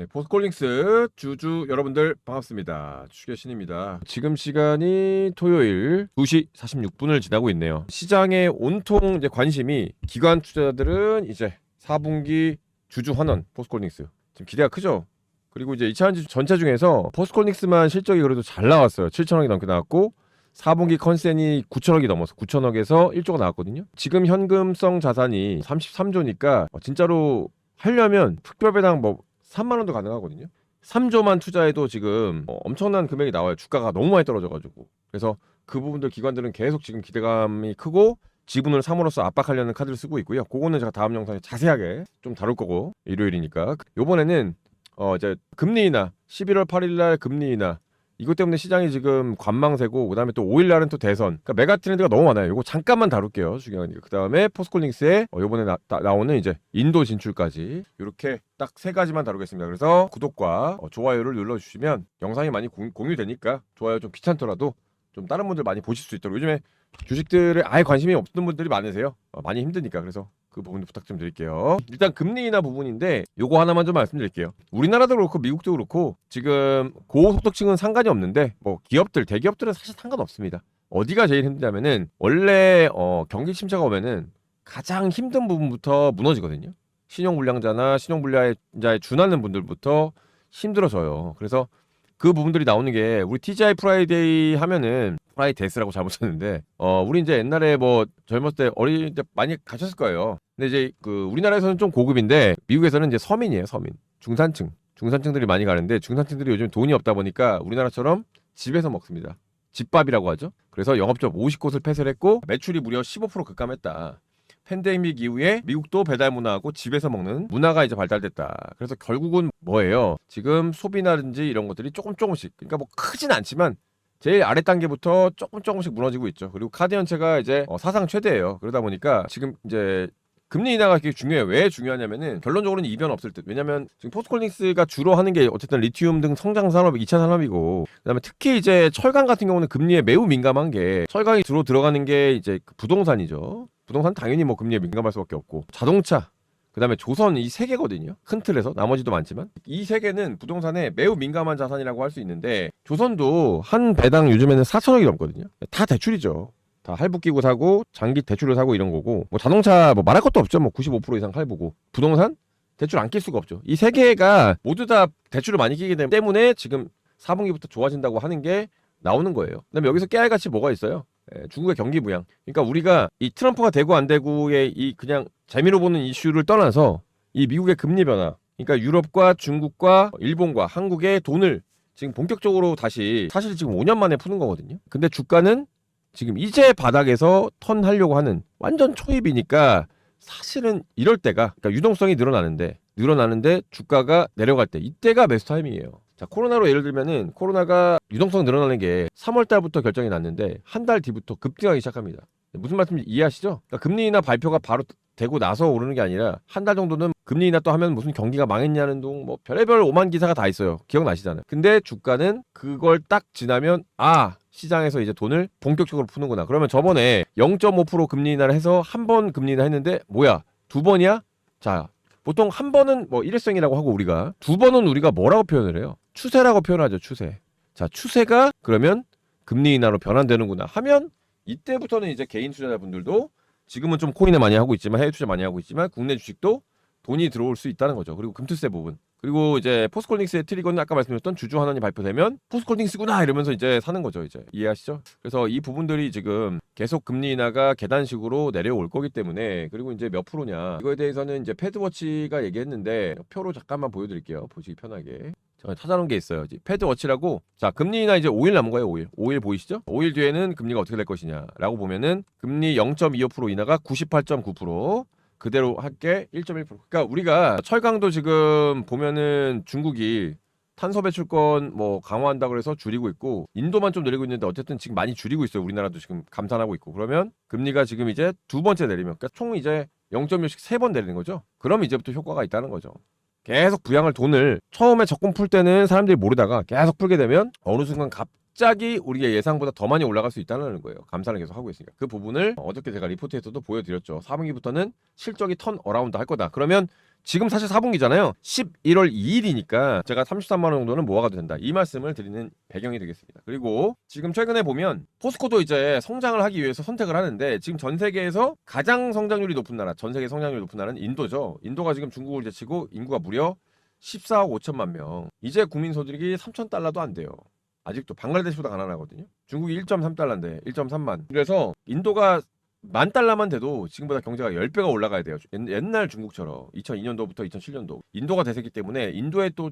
네, 포스콜링스 주주 여러분들 반갑습니다. 주식의 신입니다. 지금 시간이 토요일 2시 46분을 지나고 있네요. 시장의 온통 이제 관심이 기관 투자자들은 이제 4분기 주주 환원 포스콜링스 지금 기대가 크죠. 그리고 이제 2차 전지 전체 중에서 포스콜링스만 실적이 그래도 잘 나왔어요. 7천억이 넘게 나왔고 4분기 컨센이 9천억이 넘어서 9천억에서 1조가 나왔거든요. 지금 현금성 자산이 33조니까 진짜로 하려면 특별 배당 뭐 3만 원도 가능하거든요. 3조만 투자해도 지금 어, 엄청난 금액이 나와요. 주가가 너무 많이 떨어져가지고. 그래서 그 부분들 기관들은 계속 지금 기대감이 크고 지분을 삼으로써 압박하려는 카드를 쓰고 있고요. 그거는 제가 다음 영상에 자세하게 좀 다룰 거고 일요일이니까. 요번에는 어 이제 금리 인하 11월 8일 날 금리 인하 이것 때문에 시장이 지금 관망세고 그다음에 또 5일 날은 또 대선. 그러니까 메가 트렌드가 너무 많아요. 이거 잠깐만 다룰게요. 중요하니까. 그다음에 포스콜링스의 어, 요번에 나, 오는 이제 인도 진출까지 이렇게 딱 세 가지만 다루겠습니다. 그래서 구독과 어, 좋아요를 눌러 주시면 영상이 많이 공, 공유되니까 좋아요 좀 귀찮더라도 좀 다른 분들 많이 보실 수 있도록 요즘에 주식들에 아예 관심이 없는 분들이 많으세요. 어, 많이 힘드니까 그래서 그 부분 부탁 좀 드릴게요. 일단 금리 인하 부분인데 요거 하나만 좀 말씀드릴게요. 우리나라도 그렇고 미국도 그렇고 지금 고소득층은 상관이 없는데 뭐 기업들 대기업들은 사실 상관없습니다. 어디가 제일 힘드냐면은 원래 어, 경기 침체가 오면은 가장 힘든 부분부터 무너지거든요. 신용 불량자나 신용 불량자에 준하는 분들부터 힘들어져요. 그래서 그 부분들이 나오는 게 우리 TGI 프라이데이 하면은 프라이데스라고 잘못 썼는데 어 우리 이제 옛날에 뭐 젊었을 때 어릴 때 많이 가셨을 거예요. 근데 이제 그 우리나라에서는 좀 고급인데 미국에서는 이제 서민이에요, 서민. 중산층. 중산층들이 많이 가는데 중산층들이 요즘 돈이 없다 보니까 우리나라처럼 집에서 먹습니다. 집밥이라고 하죠. 그래서 영업점 50곳을 폐쇄를 했고 매출이 무려 15% 급감했다. 팬데믹 이후에 미국도 배달 문화하고 집에서 먹는 문화가 이제 발달됐다. 그래서 결국은 뭐예요? 지금 소비나든지 이런 것들이 조금 조금씩 그러니까 뭐 크진 않지만 제일 아래 단계부터 조금 조금씩 무너지고 있죠. 그리고 카드 연체가 이제 어, 사상 최대예요. 그러다 보니까 지금 이제 금리 인하가 되게 중요해요. 왜 중요하냐면은 결론적으로는 이변 없을 듯. 왜냐면 지금 포스콜링스가 주로 하는 게 어쨌든 리튬 등 성장 산업 2차 산업이고 그다음에 특히 이제 철강 같은 경우는 금리에 매우 민감한 게 철강이 주로 들어가는 게 이제 그 부동산이죠. 부동산 당연히 뭐 금리에 민감할 수밖에 없고 자동차 그다음에 조선 이 세 개거든요. 큰 틀에서 나머지도 많지만 이 세 개는 부동산에 매우 민감한 자산이라고 할 수 있는데 조선도 한 배당 요즘에는 4천억이 넘거든요. 다 대출이죠. 다 할부 끼고 사고 장기 대출을 사고 이런 거고 뭐 자동차 뭐 말할 것도 없죠. 뭐 95% 이상 할부고 부동산 대출 안 낄 수가 없죠. 이 세 개가 모두 다 대출을 많이 끼기 때문에 지금 4분기부터 좋아진다고 하는 게 나오는 거예요. 그다음에 여기서 깨알 같이 뭐가 있어요? 예, 중국의 경기 부양. 그러니까 우리가 이 트럼프가 되고 안 되고의 이 그냥 재미로 보는 이슈를 떠나서 이 미국의 금리 변화. 그러니까 유럽과 중국과 일본과 한국의 돈을 지금 본격적으로 다시 사실 지금 5년 만에 푸는 거거든요. 근데 주가는 지금 이제 바닥에서 턴 하려고 하는 완전 초입이니까 사실은 이럴 때가 그러니까 유동성이 늘어나는데 늘어나는데 주가가 내려갈 때 이때가 매수 타이밍이에요. 자 코로나로 예를 들면은 코로나가 유동성 늘어나는 게 3월 달부터 결정이 났는데 한 달 뒤부터 급등하기 시작합니다. 무슨 말씀인지 이해하시죠? 그러니까 금리 인하 발표가 바로 되고 나서 오르는 게 아니라 한 달 정도는 금리 인하 또 하면 무슨 경기가 망했냐는 둥 뭐 별의별 오만 기사가 다 있어요. 기억나시잖아요. 근데 주가는 그걸 딱 지나면 아 시장에서 이제 돈을 본격적으로 푸는구나. 그러면 저번에 0.5% 금리 인하를 해서 한 번 금리 인하 했는데 뭐야 두 번이야? 자 보통 한 번은 뭐 일회성이라고 하고 우리가 두 번은 우리가 뭐라고 표현을 해요? 추세라고 표현하죠 추세. 자 추세가 그러면 금리 인하로 변환되는구나 하면 이때부터는 이제 개인 투자자분들도 지금은 좀 코인에 많이 하고 있지만 해외 투자 많이 하고 있지만 국내 주식도 돈이 들어올 수 있다는 거죠. 그리고 금투세 부분. 그리고 이제 포스콜링스의 트리거는 아까 말씀드렸던 주주 환원이 발표되면 포스콜링스구나 이러면서 이제 사는 거죠. 이제 이해하시죠? 그래서 이 부분들이 지금 계속 금리 인하가 계단식으로 내려올 거기 때문에 그리고 이제 몇 프로냐 이거에 대해서는 이제 패드워치가 얘기했는데 표로 잠깐만 보여드릴게요. 보시기 편하게. 제가 찾아놓은 게 있어요. 패드워치라고 자 금리 인하 이제 5일 남은 거예요. 5일. 5일 보이시죠? 5일 뒤에는 금리가 어떻게 될 것이냐라고 보면은 금리 0.25% 인하가 98.9% 그대로 할게 1.1%. 그러니까 우리가 철강도 지금 보면은 중국이 탄소 배출권 뭐 강화한다 그래서 줄이고 있고 인도만 좀 내리고 있는데 어쨌든 지금 많이 줄이고 있어요. 우리나라도 지금 감산하고 있고. 그러면 금리가 지금 이제 두 번째 내리면 그러니까 총 이제 0.1씩 세 번 내리는 거죠. 그럼 이제부터 효과가 있다는 거죠. 계속 부양을 돈을 처음에 적금 풀 때는 사람들이 모르다가 계속 풀게 되면 어느 순간 갑자기 우리가 예상보다 더 많이 올라갈 수 있다는 거예요. 감산을 계속 하고 있으니까. 그 부분을 어저께 제가 리포트에서도 보여드렸죠. 4분기부터는 실적이 턴 어라운드 할 거다. 그러면 지금 사실 4분기잖아요. 11월 2일이니까 제가 33만 원 정도는 모아가도 된다. 이 말씀을 드리는 배경이 되겠습니다. 그리고 지금 최근에 보면 포스코도 이제 성장을 하기 위해서 선택을 하는데 지금 전 세계에서 가장 성장률이 높은 나라, 전 세계 성장률이 높은 나라는 인도죠. 인도가 지금 중국을 제치고 인구가 무려 14억 5천만 명. 이제 국민 소득이 3천 달러도 안 돼요. 아직도 방글라데시보다 가난하거든요. 중국이 1.3달러인데 1.3만. 그래서 인도가 만 달러만 돼도 지금보다 경제가 10배가 올라가야 돼요. 옛- 옛날 중국처럼 2002년도부터 2007년도 인도가 대세기 때문에 인도에 또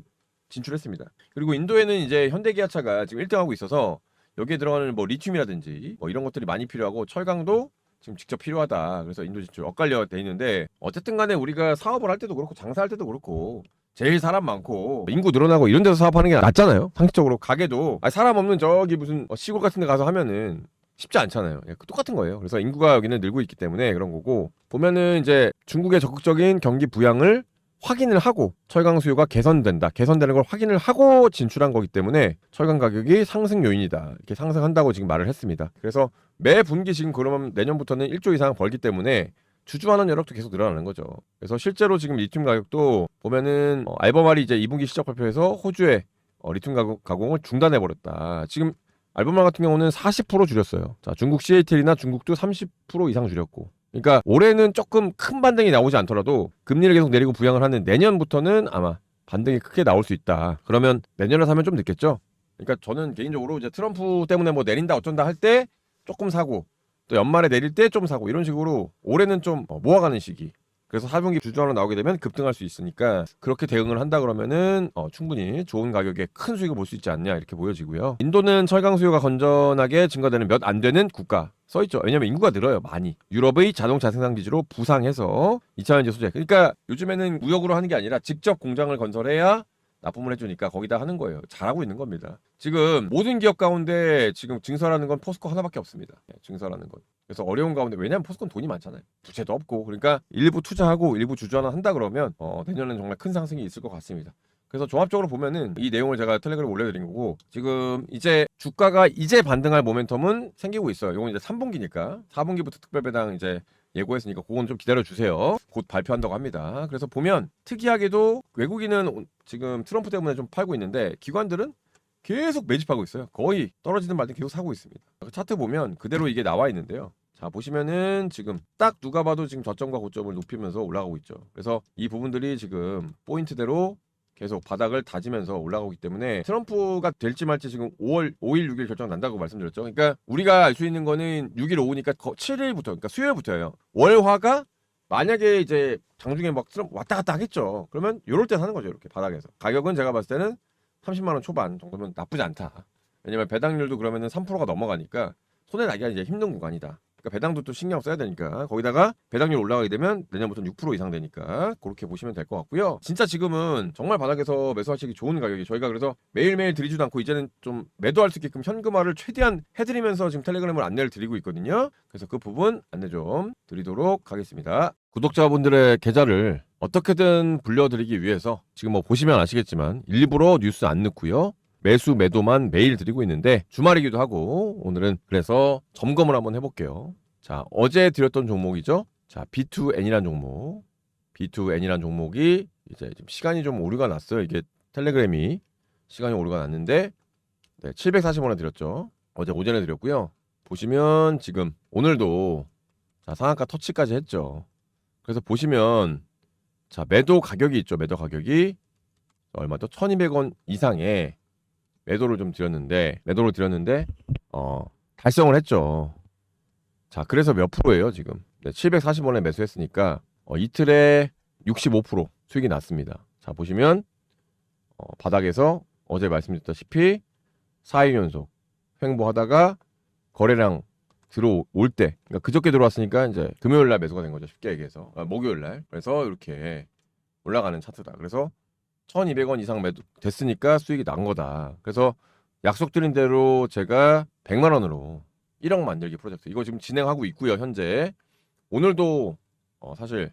진출했습니다. 그리고 인도에는 이제 현대기아차가 지금 1등하고 있어서 여기에 들어가는 뭐 리튬이라든지 뭐 이런 것들이 많이 필요하고 철강도 지금 직접 필요하다. 그래서 인도 진출 엇갈려 돼 있는데 어쨌든 간에 우리가 사업을 할 때도 그렇고 장사할 때도 그렇고 제일 사람 많고 인구 늘어나고 이런 데서 사업하는 게 낫잖아요. 상식적으로 가게도 아니, 사람 없는 저기 무슨 어, 시골 같은 데 가서 하면은 쉽지 않잖아요. 예, 똑같은 거예요. 그래서 인구가 여기는 늘고 있기 때문에 그런 거고 보면은 이제 중국의 적극적인 경기 부양을 확인을 하고 철강 수요가 개선된다. 개선되는 걸 확인을 하고 진출한 거기 때문에 철강 가격이 상승 요인이다. 이렇게 상승한다고 지금 말을 했습니다. 그래서 매 분기 지금 그러면 내년부터는 1조 이상 벌기 때문에 주주하는 여력도 계속 늘어나는 거죠. 그래서 실제로 지금 리튬 가격도 보면은 어, 알버말이 이제 2분기 실적 발표에서 호주에 어, 리튬 가공, 가공을 중단해 버렸다. 지금 알버말 같은 경우는 40% 줄였어요. 자, 중국 CATL이나 중국도 30% 이상 줄였고. 그러니까 올해는 조금 큰 반등이 나오지 않더라도 금리를 계속 내리고 부양을 하는 내년부터는 아마 반등이 크게 나올 수 있다. 그러면 내년에 사면 좀 늦겠죠? 그러니까 저는 개인적으로 이제 트럼프 때문에 뭐 내린다 어쩐다 할 때 조금 사고 또 연말에 내릴 때 좀 사고 이런 식으로 올해는 좀 어, 모아가는 시기. 그래서 4분기 주주하러 나오게 되면 급등할 수 있으니까 그렇게 대응을 한다 그러면은 어, 충분히 좋은 가격에 큰 수익을 볼 수 있지 않냐 이렇게 보여지고요. 인도는 철강 수요가 건전하게 증가되는 몇 안 되는 국가 써 있죠. 왜냐면 인구가 늘어요 많이. 유럽의 자동차 생산 기지로 부상해서 2차전지 소재. 그러니까 요즘에는 무역으로 하는 게 아니라 직접 공장을 건설해야 납품을 해주니까 거기다 하는 거예요. 잘하고 있는 겁니다. 지금 모든 기업 가운데 지금 증설하는 건 포스코 하나밖에 없습니다. 예, 증설하는 건. 그래서 어려운 가운데 왜냐하면 포스코는 돈이 많잖아요. 부채도 없고 그러니까 일부 투자하고 일부 주주하나 한다 그러면 어, 내년에는 정말 큰 상승이 있을 것 같습니다. 그래서 종합적으로 보면은 이 내용을 제가 텔레그램에 올려드린 거고 지금 이제 주가가 이제 반등할 모멘텀은 생기고 있어요. 이건 이제 3분기니까 4분기부터 특별 배당 이제 예고했으니까 그건 좀 기다려 주세요. 곧 발표한다고 합니다. 그래서 보면 특이하게도 외국인은 오- 지금 트럼프 때문에 좀 팔고 있는데 기관들은 계속 매집하고 있어요. 거의 떨어지는 말든 계속 사고 있습니다. 그 차트 보면 그대로 이게 나와 있는데요. 자 보시면은 지금 딱 누가 봐도 지금 저점과 고점을 높이면서 올라가고 있죠. 그래서 이 부분들이 지금 포인트대로 계속 바닥을 다지면서 올라가고 있기 때문에 트럼프가 될지 말지 지금 5월 5일 6일 결정 난다고 말씀드렸죠. 그러니까 우리가 알 수 있는 거는 6일 오후니까 7일부터 그러니까 수요일부터예요. 월화가 만약에 이제 장중에 막 트럼프 왔다 갔다 하겠죠. 그러면 이럴 때 사는 거죠. 이렇게 바닥에서. 가격은 제가 봤을 때는 30만 원 초반 정도면 나쁘지 않다. 왜냐면 배당률도 그러면은 3%가 넘어가니까 손에 나기가 이제 힘든 구간이다. 그러니까 배당도 또 신경 써야 되니까 거기다가 배당률 올라가게 되면 내년부터는 6% 이상 되니까 그렇게 보시면 될 것 같고요. 진짜 지금은 정말 바닥에서 매수하시기 좋은 가격이 저희가 그래서 매일매일 드리지도 않고 이제는 좀 매도할 수 있게끔 현금화를 최대한 해드리면서 지금 텔레그램을 안내를 드리고 있거든요. 그래서 그 부분 안내 좀 드리도록 하겠습니다. 구독자분들의 계좌를 어떻게든 불려드리기 위해서 지금 뭐 보시면 아시겠지만 일부러 뉴스 안 넣고요. 매수 매도만 매일 드리고 있는데 주말이기도 하고 오늘은 그래서 점검을 한번 해볼게요. 자 어제 드렸던 종목이죠. 자 B2N이란 종목, B2N이란 종목이 이제 지금 시간이 좀 오류가 났어요. 이게 텔레그램이 시간이 오류가 났는데 네, 740원에 드렸죠. 어제 오전에 드렸고요. 보시면 지금 오늘도 자 상한가 터치까지 했죠. 그래서 보시면 자 매도 가격이 있죠. 매도 가격이 얼마죠? 1,200원 이상의 매도를 좀 드렸는데 매도를 드렸는데 어 달성을 했죠. 자 그래서 몇 프로예요 지금? 네, 740원에 매수했으니까 어, 이틀에 65% 수익이 났습니다. 자 보시면 어, 바닥에서 어제 말씀드렸다시피 4일 연속 횡보하다가 거래량 들어올 때 그러니까 그저께 들어왔으니까 이제 금요일 날 매수가 된 거죠 쉽게 얘기해서 아, 목요일 날 그래서 이렇게 올라가는 차트다. 그래서 1,200원 이상 매도 됐으니까 수익이 난 거다. 그래서 약속드린 대로 제가 100만 원으로 1억 만들기 프로젝트 이거 지금 진행하고 있고요. 현재 오늘도 어, 사실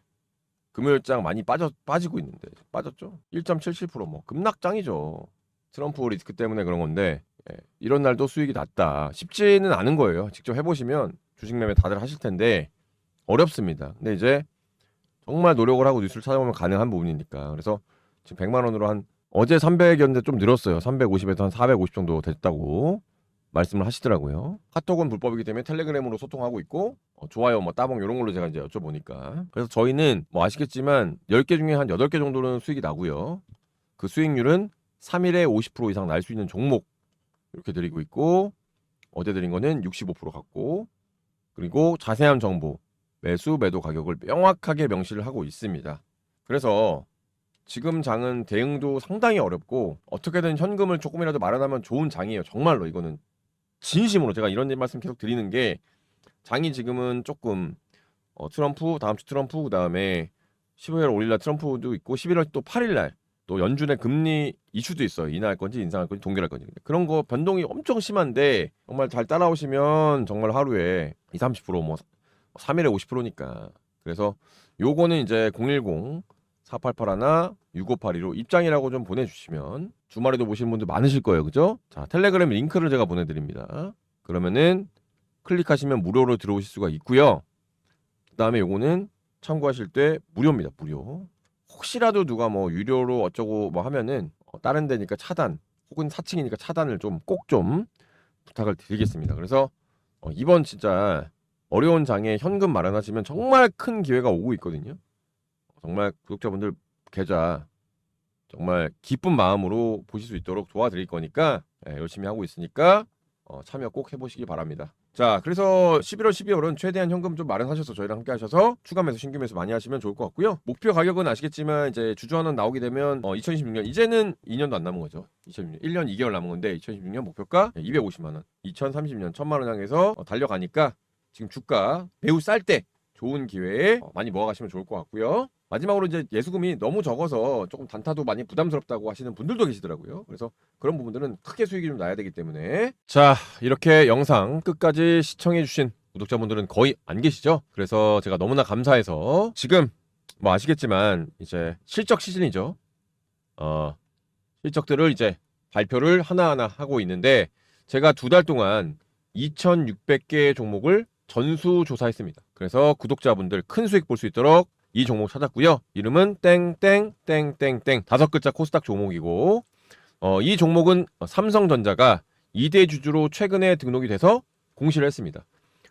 금요일장 많이 빠져 빠지고 있는데 빠졌죠? 1.77%뭐 급락장이죠. 트럼프 리스크 때문에 그런 건데 예, 이런 날도 수익이 났다. 쉽지는 않은 거예요. 직접 해보시면 주식 매매 다들 하실 텐데 어렵습니다. 근데 이제 정말 노력을 하고 뉴스를 찾아보면 가능한 부분이니까. 그래서 지금 100만 원으로 한 어제 300이었는데 좀 늘었어요. 350에서 한 450 정도 됐다고 말씀을 하시더라고요. 카톡은 불법이기 때문에 텔레그램으로 소통하고 있고 어, 좋아요 뭐 따봉 이런 걸로 제가 이제 여쭤보니까 그래서 저희는 뭐 아시겠지만 10개 중에 한 8개 정도는 수익이 나고요. 그 수익률은 3일에 50% 이상 날 수 있는 종목 이렇게 드리고 있고 어제 드린 거는 65% 갖고 그리고 자세한 정보 매수 매도 가격을 명확하게 명시를 하고 있습니다. 그래서 지금 장은 대응도 상당히 어렵고 어떻게든 현금을 조금이라도 마련하면 좋은 장이에요. 정말로 이거는 진심으로 제가 이런 말씀 계속 드리는 게 장이 지금은 조금 어, 트럼프 다음 주 트럼프 그다음에 15일 5일날 트럼프도 있고 11월 또 8일날 또 연준의 금리 이슈도 있어요. 인하할 건지 인상할 건지 동결할 건지 그런 거 변동이 엄청 심한데 정말 잘 따라오시면 정말 하루에 2, 30%뭐 3일에 50%니까 그래서 요거는 이제 010 4881 6582로 입장이라고 좀 보내주시면 주말에도 보시는 분들 많으실 거예요, 그죠? 자 텔레그램 링크를 제가 보내드립니다. 그러면은 클릭하시면 무료로 들어오실 수가 있고요. 그 다음에 요거는 참고하실 때 무료입니다, 무료. 혹시라도 누가 뭐 유료로 어쩌고 뭐 하면은 어, 다른 데니까 차단 혹은 사칭이니까 차단을 좀 꼭좀 부탁을 드리겠습니다. 그래서 어, 이번 진짜 어려운 장에 현금 마련하시면 정말 큰 기회가 오고 있거든요. 정말 구독자분들 계좌 정말 기쁜 마음으로 보실 수 있도록 도와드릴 거니까 예, 열심히 하고 있으니까 어, 참여 꼭 해보시기 바랍니다. 자, 그래서 11월, 12월은 최대한 현금 좀 마련하셔서 저희랑 함께 하셔서 추가 매수, 신규 매수 많이 하시면 좋을 것 같고요. 목표 가격은 아시겠지만 이제 주주환원 나오게 되면 어, 2026년 이제는 2년도 안 남은 거죠. 2026년 1년 2개월 남은 건데 2026년 목표가 250만 원, 2030년 1000만 원 향해서 어, 달려가니까 지금 주가 매우 쌀 때 좋은 기회에 어, 많이 모아가시면 좋을 것 같고요. 마지막으로 이제 예수금이 너무 적어서 조금 단타도 많이 부담스럽다고 하시는 분들도 계시더라고요. 그래서 그런 부분들은 크게 수익이 좀 나야 되기 때문에 자 이렇게 영상 끝까지 시청해주신 구독자분들은 거의 안 계시죠? 그래서 제가 너무나 감사해서 지금 뭐 아시겠지만 이제 실적 시즌이죠. 어 실적들을 이제 발표를 하나하나 하고 있는데 제가 두 달 동안 2,600개의 종목을 전수 조사했습니다. 그래서 구독자분들 큰 수익 볼 수 있도록 이 종목 찾았고요. 이름은 땡땡땡땡땡 다섯 글자 코스닥 종목이고 어, 이 종목은 삼성전자가 2대 주주로 최근에 등록이 돼서 공시를 했습니다.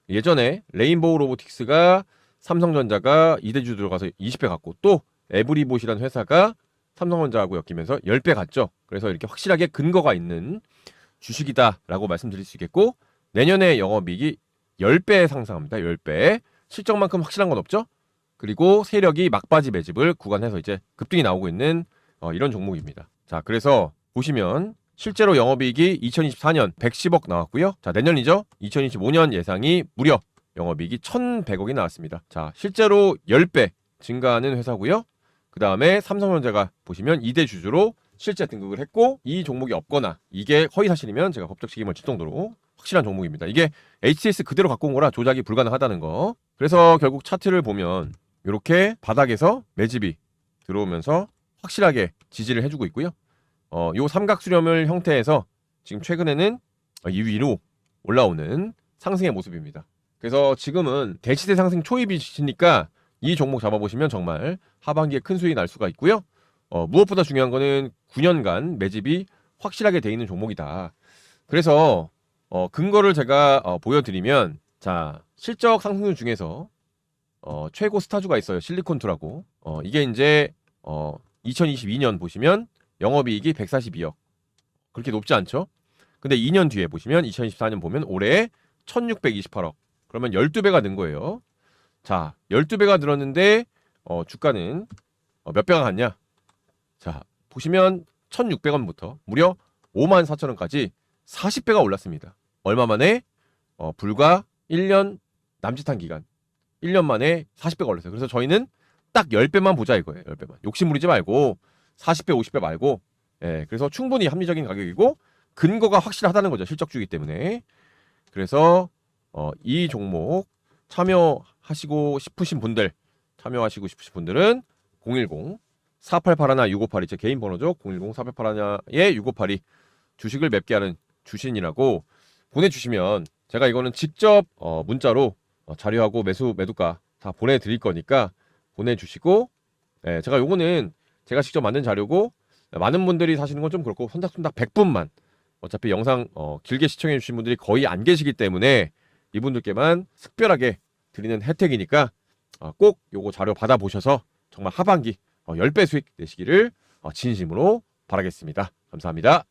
예전에 레인보우 로보틱스가 삼성전자가 2대 주주 들어가서 20배 갔고 또 에브리봇이라는 회사가 삼성전자하고 엮이면서 10배 갔죠. 그래서 이렇게 확실하게 근거가 있는 주식이다라고 말씀드릴 수 있겠고 내년에 영업이익이 10배 상승합니다. 10배. 실적만큼 확실한 건 없죠. 그리고 세력이 막바지 매집을 구간해서 이제 급등이 나오고 있는 어, 이런 종목입니다. 자, 그래서 보시면 실제로 영업이익이 2024년 110억 나왔고요. 자, 내년이죠. 2025년 예상이 무려 영업이익이 1,100억이 나왔습니다. 자, 실제로 10배 증가하는 회사고요. 그 다음에 삼성전자가 보시면 2대 주주로 실제 등극을 했고 이 종목이 없거나 이게 허위 사실이면 제가 법적 책임을 질 정도로 확실한 종목입니다. 이게 HTS 그대로 갖고 온 거라 조작이 불가능하다는 거. 그래서 결국 차트를 보면 이렇게 바닥에서 매집이 들어오면서 확실하게 지지를 해주고 있고요. 어, 요 삼각 수렴을 형태에서 지금 최근에는 이 위로 올라오는 상승의 모습입니다. 그래서 지금은 대시대 상승 초입이시니까 이 종목 잡아보시면 정말 하반기에 큰 수익이 날 수가 있고요. 어, 무엇보다 중요한 거는 9년간 매집이 확실하게 돼 있는 종목이다. 그래서 어, 근거를 제가 어, 보여드리면 자 실적 상승률 중에서 어, 최고 스타주가 있어요. 실리콘투라고. 어, 이게 이제 어, 2022년 보시면 영업이익이 142억. 그렇게 높지 않죠? 근데 2년 뒤에 보시면 2024년 보면 올해 1628억. 그러면 12배가 는 거예요. 자, 12배가 늘었는데 어, 주가는 어, 몇 배가 갔냐? 자, 보시면 1,600원부터 무려 5만 4천 원까지 40배가 올랐습니다. 얼마 만에? 어, 불과 1년 남짓한 기간. 1년 만에 40배가 올랐어요. 그래서 저희는 딱 10배만 보자 이거예요. 10배만. 욕심 부리지 말고 40배, 50배 말고 예, 그래서 충분히 합리적인 가격이고 근거가 확실하다는 거죠. 실적주기 때문에. 그래서 어, 이 종목 참여하시고 싶으신 분들 참여하시고 싶으신 분들은 010 4881 6582제 개인 번호죠. 010 4881에 6582 주식을 맵게 하는 주신이라고 보내주시면 제가 이거는 직접 어, 문자로 어, 자료하고 매수 매도가 다 보내드릴 거니까 보내주시고 예, 제가 요거는 제가 직접 만든 자료고 많은 분들이 사시는 건 좀 그렇고 선착순닥 100분만 어차피 영상 어, 길게 시청해 주신 분들이 거의 안 계시기 때문에 이분들께만 특별하게 드리는 혜택이니까 어, 꼭 요거 자료 받아보셔서 정말 하반기 어, 10배 수익 내시기를 어, 진심으로 바라겠습니다. 감사합니다.